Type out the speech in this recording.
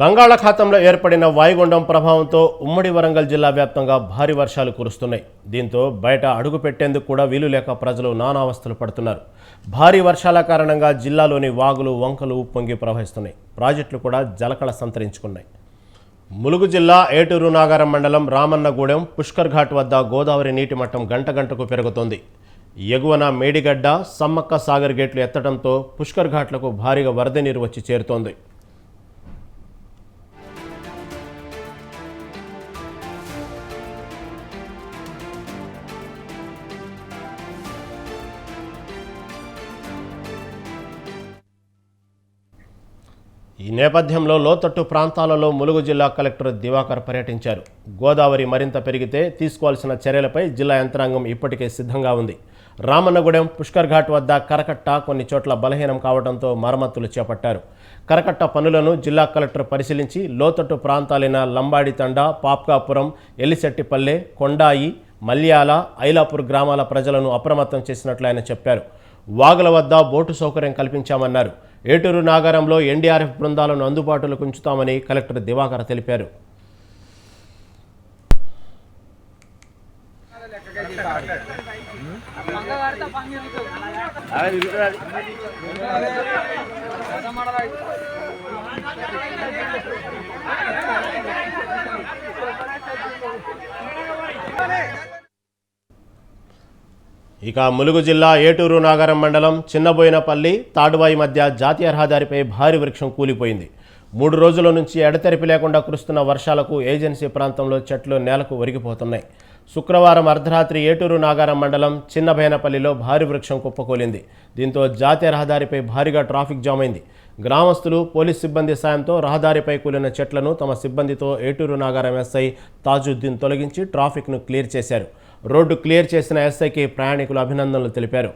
బంగాళాఖాతంలో ఏర్పడిన వాయుగుండం ప్రభావంతో ఉమ్మడి వరంగల్ జిల్లా వ్యాప్తంగా భారీ వర్షాలు కురుస్తున్నాయి. దీంతో బయట అడుగు పెట్టేందుకు కూడా వీలు లేక ప్రజలు నానావస్థలు పడుతున్నారు. భారీ వర్షాల కారణంగా జిల్లాలోని వాగులు వంకలు ఉప్పొంగి ప్రవహిస్తున్నాయి. ప్రాజెక్టులు కూడా జలకళ సంతరించుకున్నాయి. ములుగు జిల్లా ఏటూరు నాగారం మండలం రామన్నగూడెం పుష్కర్ ఘాట్ వద్ద గోదావరి నీటి మట్టం గంట గంటకు పెరుగుతోంది. ఎగువన మేడిగడ్డ సమ్మక్క సాగర్ గేట్లు ఎత్తడంతో పుష్కర్ ఘాట్లకు భారీగా వరద నీరు వచ్చి చేరుతోంది. ఈ నేపథ్యంలో లోతట్టు ప్రాంతాలలో ములుగు జిల్లా కలెక్టర్ దివాకర్ పర్యటించారు. గోదావరి మరింత పెరిగితే తీసుకోవాల్సిన చర్యలపై జిల్లా యంత్రాంగం ఇప్పటికే సిద్ధంగా ఉంది. రామన్నగూడెం పుష్కర్ ఘాట్ వద్ద కరకట్ట కొన్ని చోట్ల బలహీనం కావడంతో మరమ్మతులు చేపట్టారు. కరకట్ట పనులను జిల్లా కలెక్టర్ పరిశీలించి లోతట్టు ప్రాంతాలైన లంబాడి తండా పాప్కాపురం ఎల్లిశెట్టిపల్లె కొండాయి మల్యాల ఐలాపూర్ గ్రామాల ప్రజలను అప్రమత్తం చేసినట్లు ఆయన చెప్పారు. వాగుల వద్ద బోటు సౌకర్యం కల్పించామన్నారు. ఏటూరు నాగారంలో ఎన్డీఆర్ఎఫ్ బృందాలను అందుబాటులోకి ఉంచుతామని కలెక్టర్ దివాకర్ తెలిపారు. ఇక ములుగు జిల్లా ఏటూరు నాగారం మండలం చిన్నబోయినపల్లి తాడువాయి మధ్య జాతీయ రహదారిపై భారీ వృక్షం కూలిపోయింది. మూడు రోజుల నుంచి ఎడతెరిపి లేకుండా కురుస్తున్న వర్షాలకు ఏజెన్సీ ప్రాంతంలో చెట్లు నేలకు ఒరిగిపోతున్నాయి. శుక్రవారం అర్ధరాత్రి ఏటూరు నాగారం మండలం చిన్నబైనపల్లిలో భారీ వృక్షం కుప్పకూలింది. దీంతో జాతీయ రహదారిపై భారీగా ట్రాఫిక్ జామ్ అయింది. గ్రామస్తులు పోలీస్ సిబ్బంది సాయంతో రహదారిపై కూలిన చెట్లను తమ సిబ్బందితో ఏటూరు నాగారం ఎస్ఐ తాజుద్దీన్ తొలగించి ట్రాఫిక్ను క్లియర్ చేశారు. రోడ్డు క్లియర్ చేసిన ఎస్ఐకి ప్రయాణికులు అభినందనలు తెలిపారు.